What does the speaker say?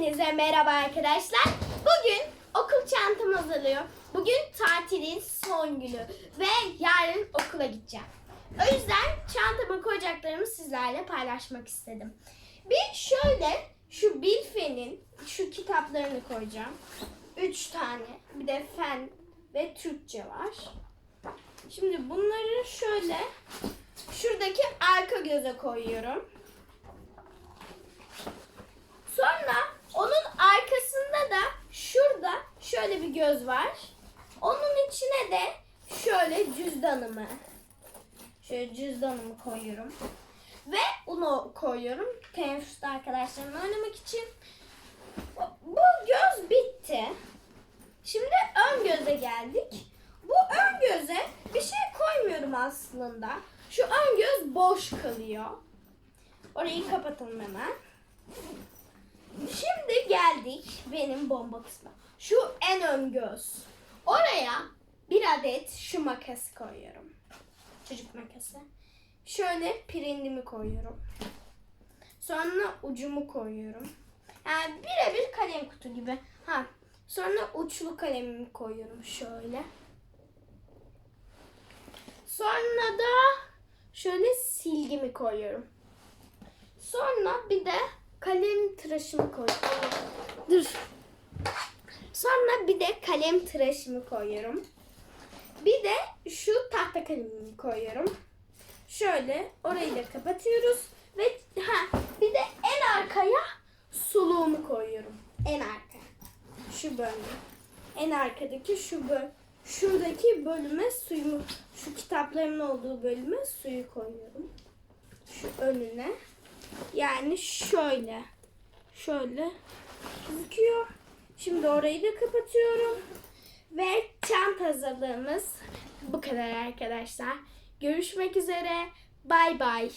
Hepinize merhaba arkadaşlar. Bugün okul çantam hazırlıyor. Bugün tatilin son günü ve yarın okula gideceğim. O yüzden çantama koyacaklarımı sizlerle paylaşmak istedim. Bir şöyle şu Bilfe'nin şu kitaplarını koyacağım. Üç tane. Bir de fen ve Türkçe var. Şimdi bunları şöyle şuradaki arka göze koyuyorum. Sonra onun arkasında da şurada şöyle bir göz var. Onun içine de şöyle cüzdanımı şöyle cüzdanımı koyuyorum. Ve onu koyuyorum. Teneffüste arkadaşlarımla oynamak için. Bu göz bitti. Şimdi ön göze geldik. Bu ön göze bir şey koymuyorum aslında. Şu ön göz boş kalıyor. Orayı kapatalım hemen. Geldik benim bomba kısmı. Şu en ön göz. Oraya bir adet şu makası koyuyorum. Çocuk makası. Şöyle pirindimi koyuyorum. Sonra ucumu koyuyorum. Yani birebir kalem kutu gibi. Ha. Sonra uçlu kalemimi koyuyorum şöyle. Sonra da şöyle silgimi koyuyorum. Sonra bir de kalem tıraşımı koyuyorum. Dur. Sonra bir de kalem tıraşımı koyuyorum. Bir de şu tahta kalemimi koyuyorum. Şöyle orayı da kapatıyoruz ve ha bir de en arkaya suluğumu koyuyorum. En arka. Şu bölme. En arkadaki şu böl şuradaki bölüme suyumu şu kitaplarımın olduğu bölüme suyu koyuyorum. Şu önüne. Yani şöyle. Şöyle gözüküyor. Şimdi orayı da kapatıyorum. Ve çanta hazırlığımız bu kadar arkadaşlar. Görüşmek üzere. Bay bay.